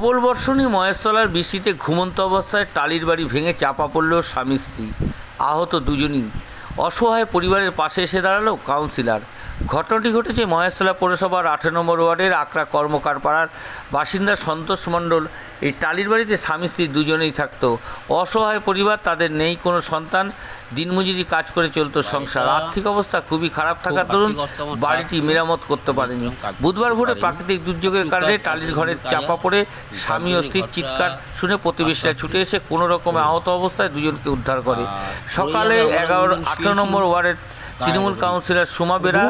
প্রবল বর্ষণী মহেশতলার বৃষ্টিতে ঘুমন্ত অবস্থায় টালির বাড়ি ভেঙে চাপা পড়ল স্বামী স্ত্রী। আহত দুজনই। অসহায় পরিবারের পাশে এসে দাঁড়াল কাউন্সিলর। ঘটনাটি ঘটেছে মহেশতলা পৌরসভার আঠেরো নম্বর ওয়ার্ডের আকরা কর্মকার পাড়ার বাসিন্দা সন্তোষ মণ্ডল। এই টালির বাড়িতে স্বামী স্ত্রী দুজনেই থাকতো। অসহায় পরিবার তাদের নেই কোনো সন্তান। দিনমজুরি কাজ করে চলতো সংসার। আর্থিক অবস্থা খুবই খারাপ থাকার দরুন বাড়িটি মেরামত করতে পারেনি। বুধবার ভোরে প্রাকৃতিক দুর্যোগের কারণে টালির ঘরে চাপা পড়ে স্বামী ও স্ত্রীর চিৎকার শুনে প্রতিবেশীরা ছুটে এসে কোনো রকমে আহত অবস্থায় দুজনকে উদ্ধার করে। সকালে এগারো আঠেরো নম্বর ওয়ার্ডের তৃণমূল কাউন্সিলর সুমা বেরা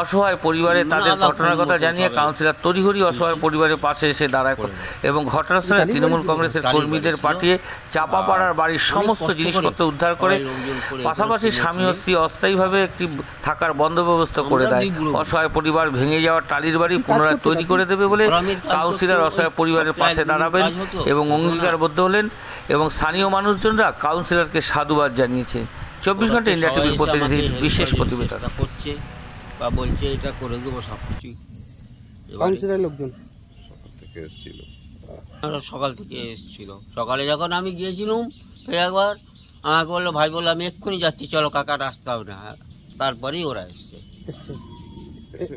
অসহায় পরিবারে তাদের ঘটনার কথা জানিয়ে কাউন্সিলর তড়িঘড়ি অসহায় পরিবারের পাশে এসে দাঁড়ায় এবং ঘটনাস্থলে তৃণমূল কংগ্রেসের কর্মীদের পাঠিয়ে চাপা পাড়ার বাড়ির সমস্ত জিনিসপত্র উদ্ধার করে পাশাপাশি স্বামী ও স্ত্রী অস্থায়ীভাবে একটি থাকার বন্দোবস্ত করে দেয়। অসহায় পরিবার ভেঙে যাওয়া টালির বাড়ি পুনরায় তৈরি করে দেবে বলে কাউন্সিলর অসহায় পরিবারের পাশে দাঁড়াবেন এবং অঙ্গীকারবদ্ধ হলেন এবং স্থানীয় মানুষজনরা কাউন্সিলরকে সাধুবাদ জানিয়েছে। চব্বিশ ঘণ্টা ইন্ডিয়া টিভির প্রতিনিধির বিশেষ প্রতিবেদন। করছে বা বলছে এটা করে দেবো সব কিছুই কাউন্সিলর লোকজন। থেকে এসেছিল। সকাল থেকে এসেছিল। সকালে যখন আমি গিয়েছিলাম ফের একবার আমাকে বলল ভাই বলল আমি এক্ষুনি যাচ্ছি চলো কাকা রাস্তা হবে না। তারপরেই ওরা এসছে। এসছে। এসে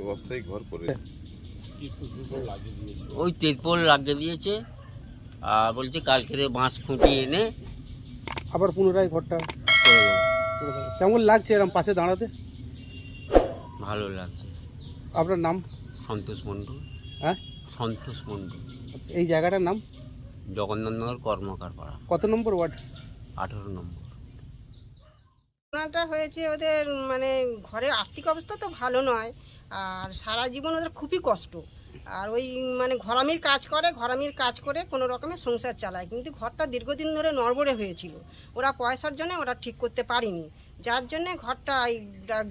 ঘর করে ওই তিরপল লাগিয়ে দিয়েছে। আর বলছে কালকের বাঁশ খুঁটি এনে আবার পুনরায় ঘরটা করে দেবো। কেমন লাগছে এরকম পাশে দাঁড়াতে? ভালো লাগছে। আপনার নাম? সন্তোষ মণ্ডল। হ্যাঁ? সন্তোষ মণ্ডল। আচ্ছা, এই জায়গাটার নাম? জগন্নাথনগর কর্মকার পাড়া কত নম্বর ওয়ার্ড? আঠেরো নম্বর। ঘটনাটা হয়েছে ওদের মানে ঘরের আর্থিক অবস্থা তো ভালো নয় আর সারা জীবন ওদের খুবই কষ্ট। আর ওই মানে ঘরামির কাজ করে, ঘরামির কাজ করে কোনো রকমের সংসার চালায়। কিন্তু ঘরটা দীর্ঘদিন ধরে নড়বড়ে হয়েছিল। ওরা পয়সার জন্য ওরা ঠিক করতে পারেনি। যার জন্যে ঘরটা এই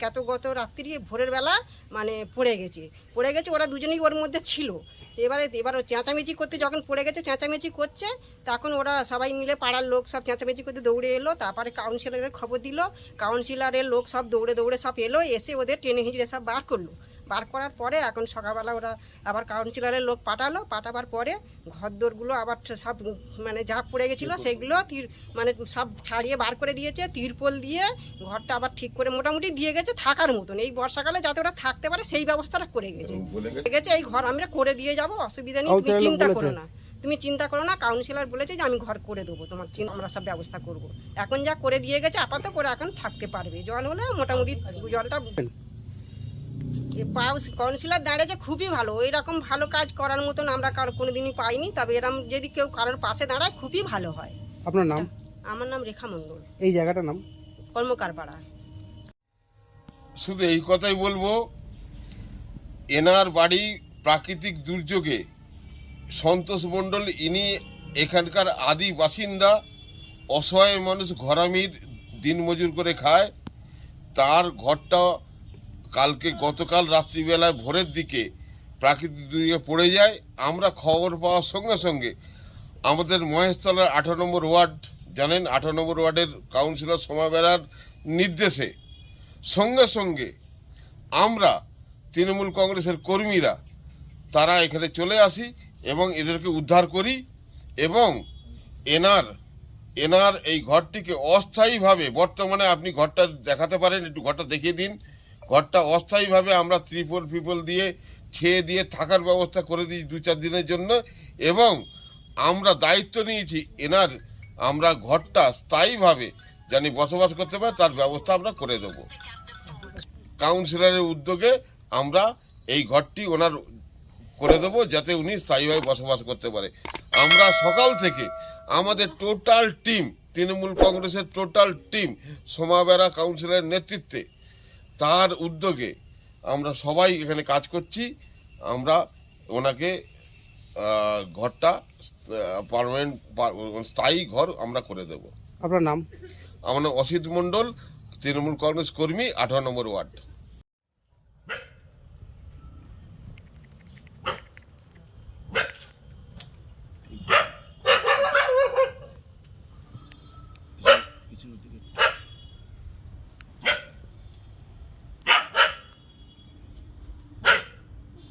গত গত রাত্রি ভোরের বেলা মানে পড়ে গেছে। পড়ে গেছে ওরা দুজনেই ওর মধ্যে ছিল। এবারে, এবার চেঁচামেচি করতে যখন পড়ে গেছে, চেঁচামেচি করছে, তখন ওরা সবাই মিলে পাড়ার লোক সব চেঁচামেচি করতে দৌড়ে এলো। তারপরে কাউন্সিলরের খবর দিল। কাউন্সিলরের লোক সব দৌড়ে দৌড়ে সব এলো। এসে ওদের টেনে হিঁচড়ে সব বার করল। বার করার পরে এখন সকালবেলা ওরা আবার কাউন্সিলরের লোক পাঠালো পাঠাবার পরে ঘরদোরগুলো আবার সব মানে যা পড়ে গেছিল সেগুলো তীর মানে সব ছাড়িয়ে বার করে দিয়েছে তিরপল দিয়ে ঘরটা আবার ঠিক করে মোটামুটি দিয়ে গেছে থাকার মতন। এই বর্ষাকালে যাতে ওরা থাকতে পারে সেই ব্যবস্থাটা করে গেছে। গেছে। গেছে এই ঘর আমরা করে দিয়ে যাব অসুবিধা নেই তুমি চিন্তা করো না। তুমি চিন্তা করো না কাউন্সিলর বলেছে যে আমি ঘর করে দেবো তোমার আমরা সব ব্যবস্থা করব। এখন যা করে দিয়ে গেছে আপাতত করে এখন থাকতে পারবে। জল হলে মোটামুটি জলটা কাউন্সিলর দাঁড়িয়েছে খুবই ভালো। এরকম ভালো কাজ করার মতন আমরা কারও কোনোদিনই পাইনি। তবে এরকম যদি কেউ কারোর পাশে দাঁড়ায় খুবই ভালো হয়। আপনার নাম? আমার নাম রেখা মণ্ডল। এই জায়গাটার নাম? কর্মকার পাড়া শুধু এই কথাই বলব এনার বাড়ি প্রাকৃতিক দুর্যোগে সন্তোষ মণ্ডল ইনি এখানকার আদি বাসিন্দা অসহায় মানুষ ঘরামির দিনমজুর করে খায়। তার ঘরটা কালকে গতকাল রাত্রিবেলায় ভোরের দিকে প্রাকৃতিক দুর্যোগে পড়ে যায়, আমরা খবর পাওয়ার সঙ্গে সঙ্গে আমাদের মহেশতলার আঠারো নম্বর ওয়ার্ড, জানেন, আঠারো নম্বর ওয়ার্ডের কাউন্সিলর সোমা বেড়ার নির্দেশে সঙ্গে সঙ্গে আমরা তৃণমূল কংগ্রেসের কর্মীরা, তারা এখানে চলে আসি এবং এদেরকে উদ্ধার করি এবং এনার এনার এই ঘরটিকে অস্থায়ীভাবে, বর্তমানে আপনি ঘরটা দেখাতে পারেন, একটু ঘরটা দেখিয়ে দিন। ঘরটা অস্থায়ীভাবে আমরা ত্রিপল ফিপল দিয়ে ছেয়ে দিয়ে থাকার ব্যবস্থা করে দিই দু চার দিনের জন্য। এবং আমরা দায়িত্ব নিয়েছি এনার আমরা ঘরটা স্থায়ীভাবে জানি বসবাস করতে পারে, তার ব্যবস্থা আমরা করে দেবো। কাউন্সিলরের উদ্যোগে আমরা এই ঘরটি ওনার করে দেবো যাতে উনি স্থায়ীভাবে বসবাস করতে পারে। আমরা সকাল থেকে আমাদের টোটাল টিম, তৃণমূল কংগ্রেসের টোটাল টিম সোমাবেরা কাউন্সিলরের নেতৃত্বে তার উদ্যোগে আমরা সবাই এখানে কাজ করছি। আমরা ওনাকে ঘরটা পারমানেন্ট স্থায়ী ঘর আমরা করে দেব। আপনার নাম? আমার নাম অসিত মণ্ডল তৃণমূল কংগ্রেস কর্মী আঠারো নম্বর ওয়ার্ড।